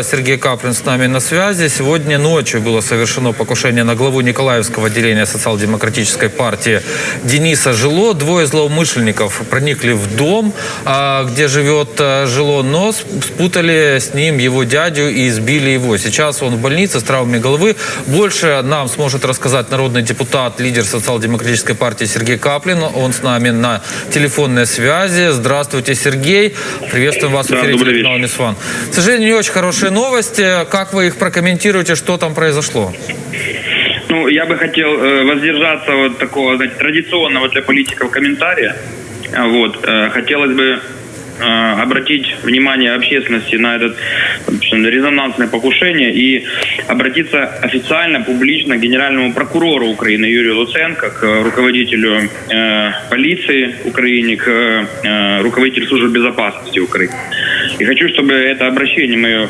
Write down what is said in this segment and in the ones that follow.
Сергей Каплин с нами на связи. Сегодня ночью было совершено покушение на главу Николаевского отделения социал-демократической партии Дениса Жило. Двое злоумышленников проникли в дом, а, где живет а, Жило, но спутали с ним его дядю и избили его. Сейчас он в больнице с травмами головы. Больше нам сможет рассказать народный депутат, лидер социал-демократической партии Сергей Каплин. Он с нами на телефонной связи. Здравствуйте, Сергей. Приветствуем вас в эфире телеканала. Мисван. К сожалению, не очень хорошие новости. Как вы их прокомментируете, что там произошло? Ну, я бы хотел э, воздержаться от такого, знаете, традиционного для политиков комментария. Вот. э, хотелось бы обратить внимание общественности на это в общем, резонансное покушение и обратиться официально, публично к генеральному прокурору Украины Юрию Луценко, к руководителю э, полиции Украины, к э, руководителю службы безопасности Украины. И хочу, чтобы это обращение мое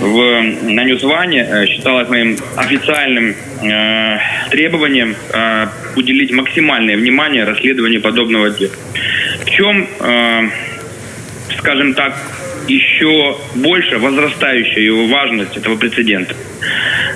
в, на Ньюзване э, считалось моим официальным э, требованием э, уделить максимальное внимание расследованию подобного дела. В чем, э, скажем так, еще больше возрастающая его важность этого прецедента.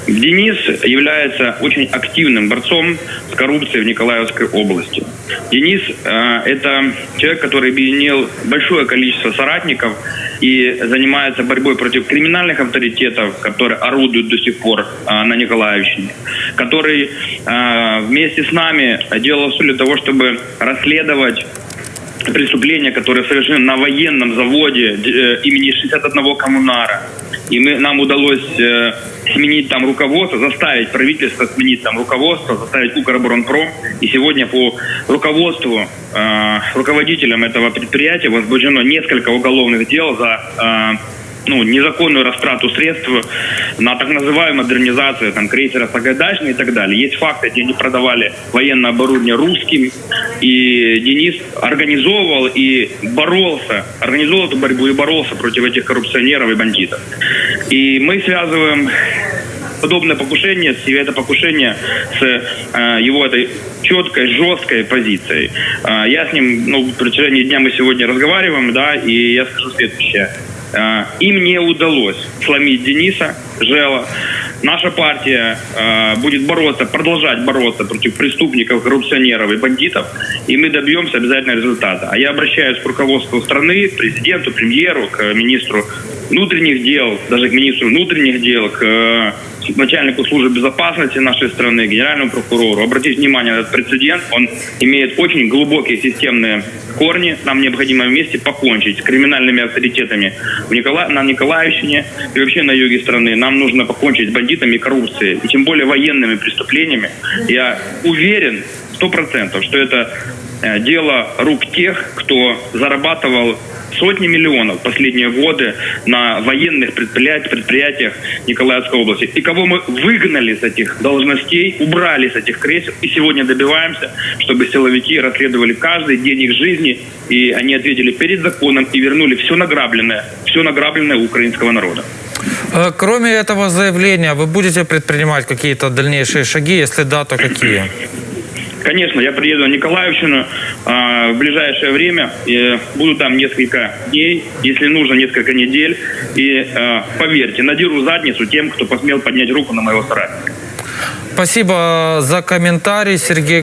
Денис является очень активным борцом с коррупцией в Николаевской области. Денис э, это человек, который объединил большое количество соратников и занимается борьбой против криминальных авторитетов, которые орудуют до сих пор э, на Николаевщине, который э, вместе с нами делал все для того, чтобы расследовать преступления, которые совершены на военном заводе э, имени 61 коммунара. И мы, нам удалось э, сменить там руководство, заставить правительство сменить там руководство, заставить Укроборонпром. И сегодня по руководству, э, руководителям этого предприятия возбуждено несколько уголовных дел за э, ну, незаконную растрату средств на так называемую модернизацию там, крейсера Сагайдачный и так далее. Есть факты, где они продавали военное оборудование русским, и Денис организовывал и боролся, организовывал эту борьбу и боролся против этих коррупционеров и бандитов. И мы связываем подобное покушение, это покушение с э, его этой четкой, жесткой позицией. Э, я с ним, ну, в протяжении дня мы сегодня разговариваем, да, и я скажу следующее. Э, им не удалось сломить Дениса Жела. Наша партия э, будет бороться, продолжать бороться против преступников, коррупционеров и бандитов, и мы добьемся обязательно результата. А я обращаюсь к руководству страны, президенту, премьеру, к министру внутренних дел, даже к министру внутренних дел, к э, начальнику службы безопасности нашей страны, генеральному прокурору. Обратить внимание на этот прецедент. Он имеет очень глубокие системные корни. Нам необходимо вместе покончить с криминальными авторитетами в Никола... на Николаевщине и вообще на юге страны. Нам нужно покончить с бандитами и коррупцией, и тем более военными преступлениями. Я уверен сто процентов, что это э, дело рук тех, кто зарабатывал сотни миллионов последние годы на военных предприятиях, предприятиях Николаевской области. И кого мы выгнали с этих должностей, убрали с этих кресел, и сегодня добиваемся, чтобы силовики расследовали каждый день их жизни, и они ответили перед законом и вернули все награбленное, все награбленное у украинского народа. Э, Кроме этого заявления, вы будете предпринимать какие-то дальнейшие шаги? Если да, то какие? Конечно, я приеду на Николаевщину а, в ближайшее время. И буду там несколько дней, если нужно, несколько недель. И а, поверьте, надеру задницу тем, кто посмел поднять руку на моего соратника. Спасибо за комментарий, Сергей.